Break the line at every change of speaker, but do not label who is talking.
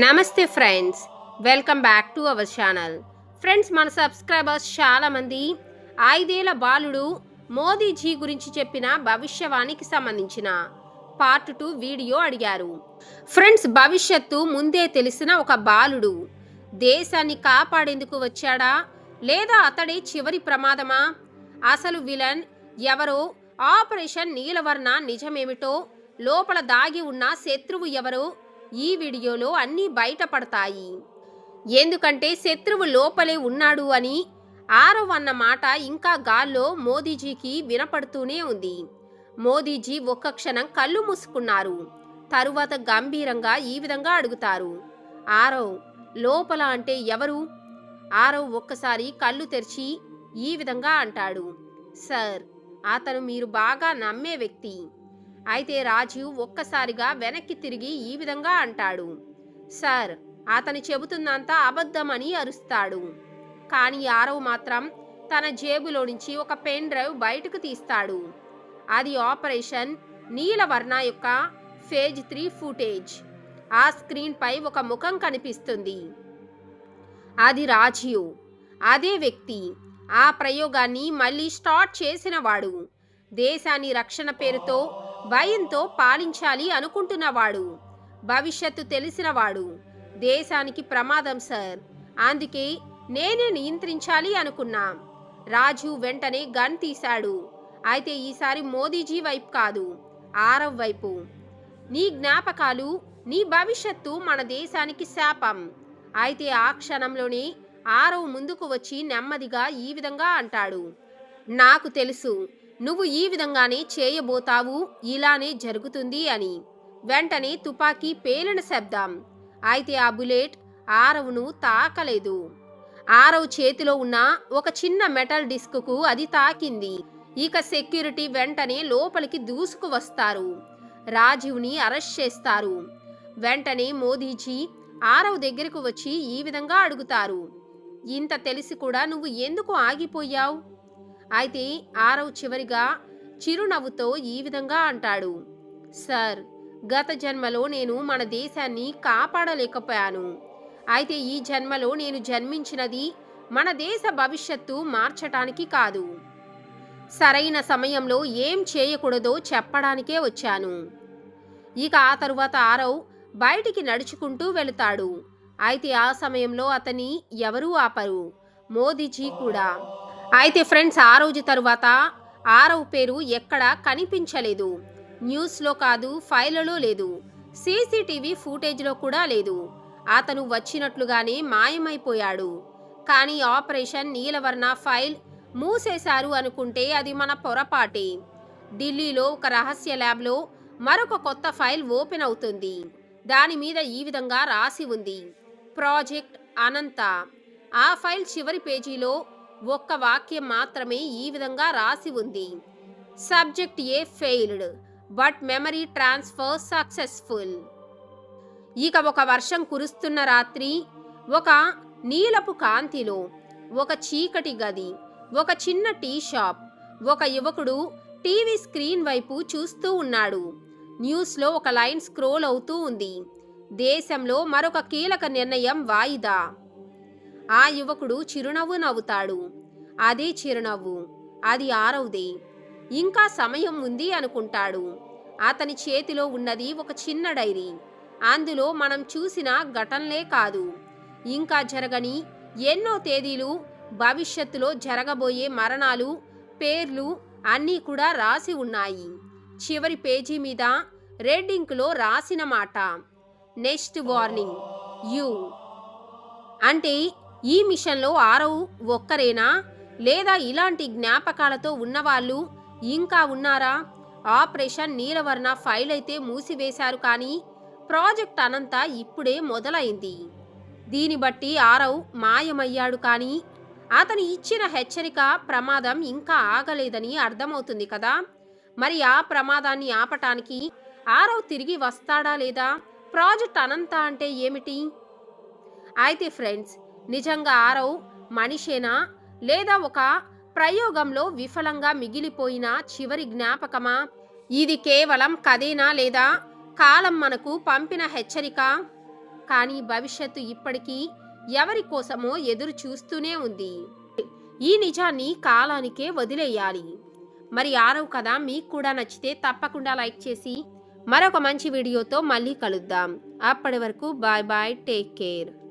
నమస్తే friends welcome back to our channel. Friends మన subscribers చాలామంది ఐదేళ్ళ బాలుడు మోదీజీ గురించి చెప్పిన భవిష్యవాణికి సంబంధించిన పార్ట్ టూ వీడియో అడిగారు. ఫ్రెండ్స్ భవిష్యత్తు ముందే తెలిసిన ఒక బాలుడు దేశాన్ని కాపాడేందుకు వచ్చాడా? లేదా అతడే చివరి ప్రమాదమా? అసలు విలన్ ఎవరో? ఆపరేషన్ నీలవర్ణ నిజమేమిటో? లోపల దాగి ఉన్న శత్రువు ఎవరో? ఈ వీడియోలో అన్నీ బయటపడతాయి. ఎందుకంటే శత్రువు లోపలే ఉన్నాడు అని ఆరవ్ అన్న మాట ఇంకా గాల్లో మోదీజీకి వినపడుతూనే ఉంది. మోదీజీ ఒక్క క్షణం కళ్ళు మూసుకున్నారు. తరువాత గంభీరంగా ఈ విధంగా అడుగుతారు. ఆరవ్ లోపల అంటే ఎవరు? ఆరవ్ ఒక్కసారి కళ్ళు తెరిచి ఈ విధంగా అంటాడు. సార్ అతను మీరు బాగా నమ్మే వ్యక్తి. అయితే రాజీవ్ ఒక్కసారిగా వెనక్కి తిరిగి ఈ విధంగా అంటాడు. సార్ అతను చెబుతున్నంత అబద్ధమని అరుస్తాడు. కానీ ఆరవ్ మాత్రం తన జేబులో నుంచి ఒక పెన్ డ్రైవ్ బయటకు తీస్తాడు. అది ఆపరేషన్ నీలవర్ణ యొక్క ఫేజ్ త్రీ ఫుటేజ్. ఆ స్క్రీన్ పై ఒక ముఖం కనిపిస్తుంది. అది రాజీవ్. అదే వ్యక్తి. ఆ ప్రయోగాన్ని మళ్ళీ స్టార్ట్ చేసినవాడు దేశాన్ని రక్షణ పేరుతో భయంతో పాలించాలి అనుకుంటున్నవాడు. భవిష్యత్తు తెలిసినవాడు. దేశానికి ప్రమాదం సార్. అందుకే నేనే నియంత్రించాలి అనుకున్నా. రాజు వెంటనే గన్ తీశాడు. అయితే ఈసారి మోదీజీ వైపు కాదు ఆరవ్ వైపు. నీ జ్ఞాపకాలు నీ భవిష్యత్తు మన దేశానికి శాపం. అయితే ఆ క్షణంలోనే ఆరవ్ ముందుకు వచ్చి నెమ్మదిగా ఈ విధంగా అంటాడు. నాకు తెలుసు నువ్వు ఈ విధంగానే చేయబోతావు ఇలానే జరుగుతుంది అని. వెంటనే తుపాకీ పేలిన శబ్దం. అయితే ఆ బుల్లెట్ ఆరవును తాకలేదు. ఆరవ్ చేతిలో ఉన్న ఒక చిన్న మెటల్ డిస్క్కు అది తాకింది. ఇక సెక్యూరిటీ వెంటనే లోపలికి దూసుకు వస్తారు. రాజీవ్ని అరెస్ట్ చేస్తారు. వెంటనే మోదీజీ ఆరవ్ దగ్గరకు వచ్చి ఈ విధంగా అడుగుతారు. ఇంత తెలిసి కూడా నువ్వు ఎందుకు ఆగిపోయావు? అయితే ఆరవ్ చివరిగా చిరునవ్వుతో ఈ విధంగా అంటాడు. సార్ గత జన్మలో నేను మన దేశాన్ని కాపాడలేకపోయాను. అయితే ఈ జన్మలో నేను జన్మించినది మన దేశ భవిష్యత్తు మార్చటానికి కాదు. సరైన సమయంలో ఏం చేయకూడదో చెప్పడానికే వచ్చాను. ఇక ఆ తరువాత ఆరవ్ బయటికి నడుచుకుంటూ వెళతాడు. అయితే ఆ సమయంలో అతని ఎవరూ ఆపరు. మోదీజీ కూడా. అయితే ఫ్రెండ్స్ ఆ రోజు తరువాత ఆరవ్ పేరు ఎక్కడా కనిపించలేదు. న్యూస్లో కాదు ఫైళ్ళలో లేదు. సీసీటీవీ ఫుటేజ్లో కూడా లేదు. అతను వచ్చినట్లుగానే మాయమైపోయాడు. కానీ ఆపరేషన్ నీలవర్ణ ఫైల్ మూసేశారు అనుకుంటే అది మన పొరపాటే. ఢిల్లీలో ఒక రహస్య ల్యాబ్లో మరొక కొత్త ఫైల్ ఓపెన్ అవుతుంది. దాని మీద ఈ విధంగా రాసి ఉంది. ప్రాజెక్ట్ అనంత. ఆ ఫైల్ చివరి పేజీలో ఒక్క వాక్యం మాత్రమే ఈ విధంగా రాసి ఉంది. Subject A failed but memory transfer successful ఇక ఒక వర్షం కురుస్తున్న రాత్రి ఒక నీలపు కాంతిలో ఒక చీకటి గది ఒక చిన్న టీ షాప్ ఒక యువకుడు టీవీ స్క్రీన్ వైపు చూస్తూ ఉన్నాడు. న్యూస్లో ఒక లైన్ స్క్రోల్ అవుతూ ఉంది. దేశంలో మరొక కీలక నిర్ణయం వాయిదా. ఆ యువకుడు చిరునవ్వు నవ్వుతాడు. అదే చిరునవ్వు అది ఆరవది. ఇంకా సమయం ఉంది అనుకుంటాడు. అతని చేతిలో ఉన్నది ఒక చిన్న డైరీ. అందులో మనం చూసిన ఘటనలే కాదు. ఇంకా జరగని ఎన్నో తేదీలు భవిష్యత్తులో జరగబోయే మరణాలు పేర్లు అన్నీ కూడా రాసి ఉన్నాయి. చివరి పేజీ మీద రెడ్ ఇంక్లో రాసిన మాట నెక్స్ట్ వార్నింగ్ యూ. అంటే ఈ మిషన్లో ఆరవ్ ఒక్కరేనా? లేదా ఇలాంటి జ్ఞాపకాలతో ఉన్నవాళ్ళు ఇంకా ఉన్నారా? ఆపరేషన్ నీలవర్ణ ఫైల్ అయితే మూసివేశారు కానీ ప్రాజెక్ట్ అనంత ఇప్పుడే మొదలైంది. దీని బట్టి ఆరవ్ మాయమయ్యాడు కానీ అతను ఇచ్చిన హెచ్చరిక ప్రమాదం ఇంకా ఆగలేదని అర్థమవుతుంది కదా? మరి ఆ ప్రమాదాన్ని ఆపటానికి ఆరవ్ తిరిగి వస్తాడా లేదా? ప్రాజెక్ట్ అనంత అంటే ఏమిటి? అయితే ఫ్రెండ్స్ నిజంగా ఆరవ్ మనిషేనా? లేదా ఒక ప్రయోగంలో విఫలంగా మిగిలిపోయిన చివరి జ్ఞాపకమా? ఇది కేవలం కథేనా లేదా? కాలం మనకు పంపిన హెచ్చరిక. కానీ భవిష్యత్తు ఇప్పటికీ ఎవరి కోసమో ఎదురు చూస్తూనే ఉంది. ఈ నిజాన్ని కాలానికే వదిలేయాలి. మరి ఆరవ కథ మీకు కూడా నచ్చితే తప్పకుండా లైక్ చేసి మరొక మంచి వీడియోతో మళ్ళీ కలుద్దాం. అప్పటి వరకు బాయ్ బాయ్ టేక్ కేర్.